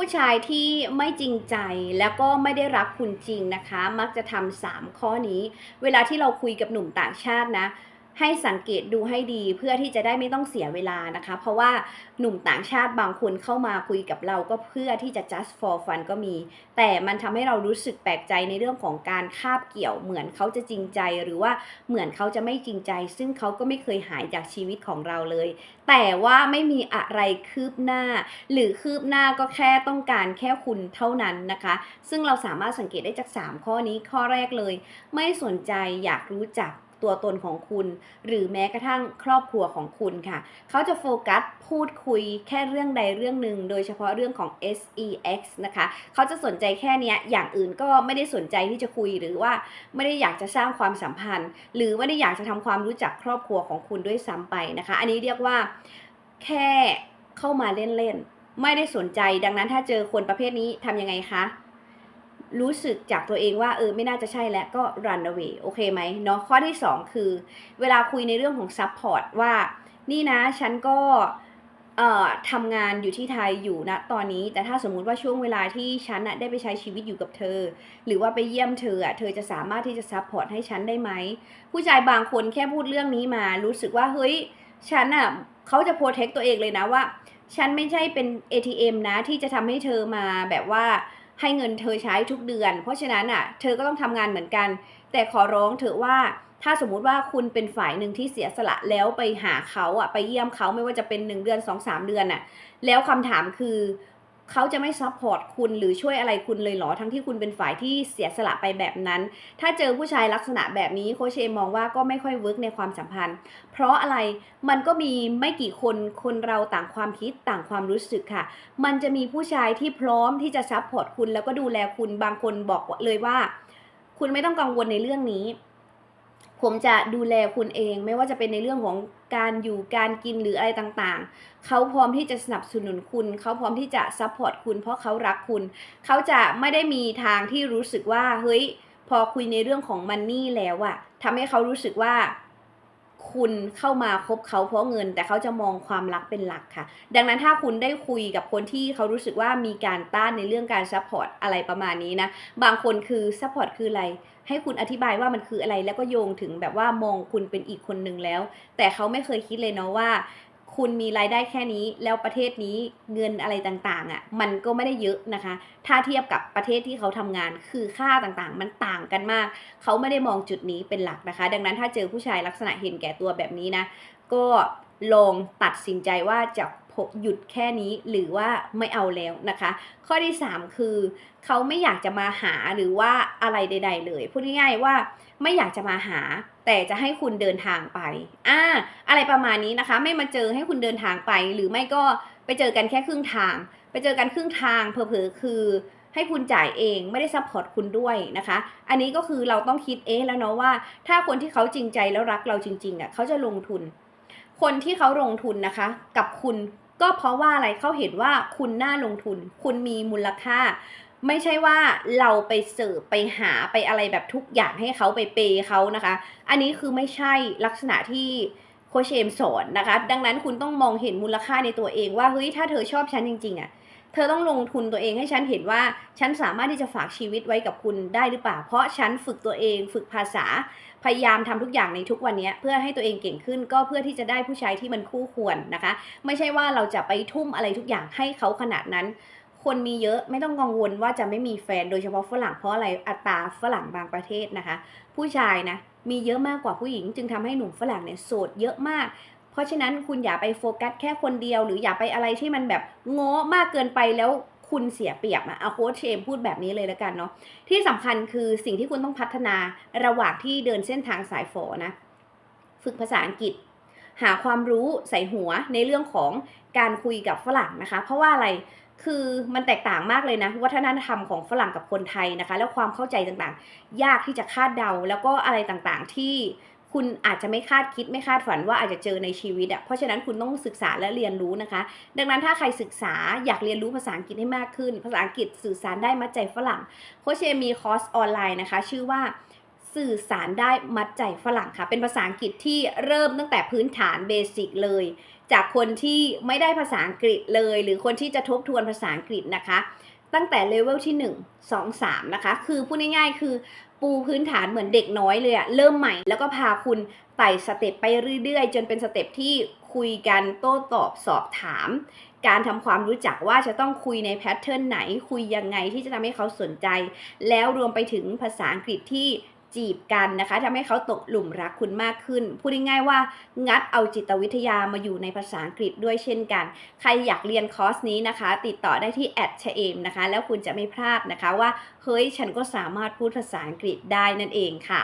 ผู้ชายที่ไม่จริงใจแล้วก็ไม่ได้รักคุณจริงนะคะ มักจะทำสามข้อนี้ เวลาที่เราคุยกับหนุ่มต่างชาตินะ ให้สังเกตดูให้ดีเพื่อที่จะได้ไม่ต้องเสียเวลานะคะ เพราะว่าหนุ่มต่างชาติบางคนเข้ามาคุยกับเราก็เพื่อที่จะ just for fun ก็มี แต่มันทำให้เรารู้สึกแปลกใจในเรื่องของการคาบเกี่ยว เหมือนเขาจะจริงใจหรือว่าเหมือนเขาจะไม่จริงใจ ซึ่งเขาก็ไม่เคยหายจากชีวิตของเราเลย แต่ว่าไม่มีอะไรคืบหน้า หรือคืบหน้าก็แค่ต้องการแค่คุณเท่านั้นนะคะ ซึ่งเราสามารถสังเกตได้จาก 3 ข้อนี้ข้อแรกเลย ไม่สนใจอยากรู้จัก ตัวตนของคุณ หรือแม้กระทั่งครอบครัวของคุณค่ะ เขาจะโฟกัสพูดคุยแค่เรื่องใดเรื่องหนึ่ง โดยเฉพาะเรื่องของ sex นะคะ เขาจะสนใจแค่นี้อย่างอื่นก็ไม่ได้สนใจที่จะคุยหรือว่าไม่ได้อยากจะสร้างความสัมพันธ์ หรือไม่ได้อยากจะทำความรู้จักครอบครัวของคุณด้วยซ้ำไปนะคะ อันนี้เรียกว่าแค่เข้ามาเล่นๆไม่ได้สนใจ ดังนั้นถ้าเจอคนประเภทนี้ทำยังไงคะ รู้สึกจากตัวเองว่าเออไม่น่าจะใช่แล้วก็ run away โอเคไหมเนาะข้อที่ 2 คือ เวลาคุยในเรื่องของ support ว่า นี่นะฉันก็เอ่อทำงานอยู่ที่ไทยอยู่นะตอนนี้ แต่ถ้าสมมุติว่าช่วงเวลาที่ฉันน่ะได้ไปใช้ชีวิตอยู่กับเธอ หรือว่าไปเยี่ยมเธออะเธอจะสามารถที่จะ support ให้ฉันได้ไหม ผู้ชายบางคนแค่พูดเรื่องนี้มา รู้สึกว่าเฮ้ยฉันอะเขาจะ protect ตัวเองเลยนะว่า ฉันไม่ใช่เป็น ATM นะที่จะทำให้เธอมาแบบว่า ให้เงินเธอใช้ทุกเดือน เพราะฉะนั้นอะเธอก็ต้องทำงานเหมือนกัน แต่ขอร้องเถอะว่าถ้าสมมุติว่าคุณเป็นฝ่ายหนึ่งที่เสียสละแล้วไปหาเขาอะไปเยี่ยมเขาไม่ว่าจะเป็น 1 เดือน 2 3 เดือนอะแล้วคำถามคือ เขาจะไม่ซัพพอร์ตคุณหรือช่วยอะไรคุณเลยเหรอ ทั้งที่คุณเป็นฝ่ายที่เสียสละไปแบบนั้น ถ้าเจอผู้ชายลักษณะแบบนี้โคชเชมองว่าก็ไม่ค่อยเวิร์กในความสัมพันธ์ เพราะอะไรมันก็มีไม่กี่คนคนเราต่างความคิดต่างความรู้สึกค่ะ มันจะมีผู้ชายที่พร้อมที่จะซัพพอร์ตคุณแล้วก็ดูแลคุณบางคนบอกเลยว่า คุณไม่ต้องกังวลในเรื่องนี้ ผมจะดูแลคุณเอง ไม่ว่าจะเป็นในเรื่องของการอยู่การกินหรืออะไรต่างๆ เขาพร้อมที่จะสนับสนุนคุณ เขาพร้อมที่จะซัพพอร์ตคุณเพราะเขารักคุณ เขาจะไม่ได้มีทางที่รู้สึกว่า เฮ้ย พอคุยในเรื่องของมันนี่แล้วอะทำให้เขารู้สึกว่าคุณเข้ามาคบเขาเพราะเงิน แต่เขาจะมองความรักเป็นหลักค่ะ ดังนั้นถ้าคุณได้คุยกับคนที่เขารู้สึกว่ามีการต้านในเรื่องการซัพพอร์ตอะไรประมาณนี้นะ บางคนคือซัพพอร์ตคืออะไร ให้คุณอธิบายว่ามันคืออะไรแล้วก็โยงถึงแบบว่ามองคุณเป็นอีกคนนึงแล้ว แต่เขาไม่เคยคิดเลยเนาะว่า คุณมีรายได้แค่นี้ แล้วประเทศนี้เงินอะไรต่างๆอะ่ะมันก็ไม่ได้เยอะนะคะ ถ้าเทียบกับประเทศที่เขาทำงานคือค่าต่างๆ มันต่างกันมาก เขาไม่ได้มองจุดนี้เป็นหลักนะคะ ดังนั้นถ้าเจอผู้ชายลักษณะเห็นแก่ตัวแบบนี้นะก็ลองตัดสินใจว่าจะ หยุดแค่นี้หรือว่าไม่เอาแล้วนะคะ ข้อที่ 3 คือ เขาไม่อยากจะมาหาหรือว่าอะไรใด ๆ เลยพูดง่ายๆว่าไม่อยากจะมาหา แต่จะให้คุณเดินทางไปอ่าอะไรประมาณนี้นะคะ ไม่มาเจอให้คุณเดินทางไป หรือไม่ก็ไปเจอกันแค่ครึ่งทาง ไปเจอกันครึ่งทางเผลอๆคือให้คุณจ่ายเองไม่ได้ซัพพอร์ตคุณด้วยนะคะ อันนี้ก็คือเราต้องคิดเอ๊ะแล้วเนาะว่า ถ้าคนที่เขาจริงใจแล้วรักเราจริงๆอะเขาจะลงทุน คนที่เขาลงทุนนะคะ กับคุณ ก็เพราะว่าอะไรเขาเห็นว่าคุณน่าลงทุน คุณมีมูลค่า ไม่ใช่ว่าเราไปเสิร์ฟไปหาไปอะไรแบบทุกอย่างให้เขาไปเปย์เขานะคะ อันนี้คือไม่ใช่ลักษณะที่โคชเชมสอนนะคะ ดังนั้นคุณต้องมองเห็นมูลค่าในตัวเองว่าเฮ้ยถ้าเธอชอบฉันจริงๆอะ เธอต้องลงทุนตัวเองให้ฉันเห็นว่า ฉันสามารถที่จะฝากชีวิตไว้กับคุณได้หรือเปล่า เพราะฉันฝึกตัวเองฝึกภาษาพยายามทำทุกอย่างในทุกวันนี้เพื่อให้ตัวเองเก่งขึ้นก็เพื่อที่จะได้ผู้ชายที่มันคู่ควรนะคะ ไม่ใช่ว่าเราจะไปทุ่มอะไรทุกอย่างให้เขาขนาดนั้น คนมีเยอะไม่ต้องกังวลว่าจะไม่มีแฟนโดยเฉพาะฝรั่งเพราะอะไรอัตราฝรั่งบางประเทศนะคะ ผู้ชายนะมีเยอะมากกว่าผู้หญิง จึงทำให้หนุ่มฝรั่งเนี่ยโสดเยอะมาก เพราะฉะนั้นคุณอย่าไปโฟกัสแค่คนเดียว หรืออย่าไปอะไรที่มันแบบง้อมากเกินไปแล้วคุณเสียเปรียบอะเอาโค้ชเชมพูดแบบนี้เลยแล้วกันเนาะที่สำคัญคือสิ่งที่คุณต้องพัฒนาระหว่างที่เดินเส้นทางสายฝอนะ ฝึกภาษาอังกฤษ หาความรู้ใส่หัวในเรื่องของการคุยกับฝรั่งนะคะ เพราะว่าอะไรคือมันแตกต่างมากเลยนะ วัฒนธรรมของฝรั่งกับคนไทยนะคะ แล้วความเข้าใจต่างๆ ยากที่จะคาดเดาแล้วก็อะไรต่างๆที่ คุณอาจจะไม่คาดคิดไม่คาดฝันว่าอาจจะเจอในชีวิตอะ่ะเพราะฉะนั้นคุณต้องศึกษาและเรียนรู้นะคะ ดังนั้นถ้าใครศึกษาอยากเรียนรู้ภาษาอังกฤษให้มากขึ้น ภาษาอังกฤษสื่อสารได้มัดใจฝรั่งโคชเชมีคอร์สออนไลน์นะคะ ชื่อว่าสื่อสารได้มัดใจฝรั่งค่ะ เป็นภาษาอังกฤษที่เริ่มตั้งแต่พื้นฐานเบสิกเลย จากคนที่ไม่ได้ภาษาอังกฤษเลย หรือคนที่จะทบทวนภาษาอังกฤษนะคะ ตั้งแต่เลเวลที่ 1 2 3 นะคะ คือพูดง่ายๆ คือ ปูพื้นฐานเหมือนเด็กน้อยเลยอะเริ่มใหม่แล้วก็พาคุณไต่สเต็ปไปเรื่อยๆ จนเป็นสเต็ปที่คุยกันโต้ตอบสอบถาม การทำความรู้จักว่าจะต้องคุยในแพทเทิร์นไหน คุยยังไงที่จะทำให้เขาสนใจ แล้วรวมไปถึงภาษาอังกฤษที่ จีบกันนะคะทำให้เขาตกหลุมรักคุณมากขึ้น พูดง่ายๆว่างัดเอาจิตวิทยามาอยู่ในภาษาอังกฤษด้วยเช่นกัน ใครอยากเรียนคอร์สนี้นะคะ ติดต่อได้ที่แอดชเอมนะคะ แล้วคุณจะไม่พลาดนะคะว่า เฮ้ย ฉันก็สามารถพูดภาษาอังกฤษได้นั่นเองค่ะ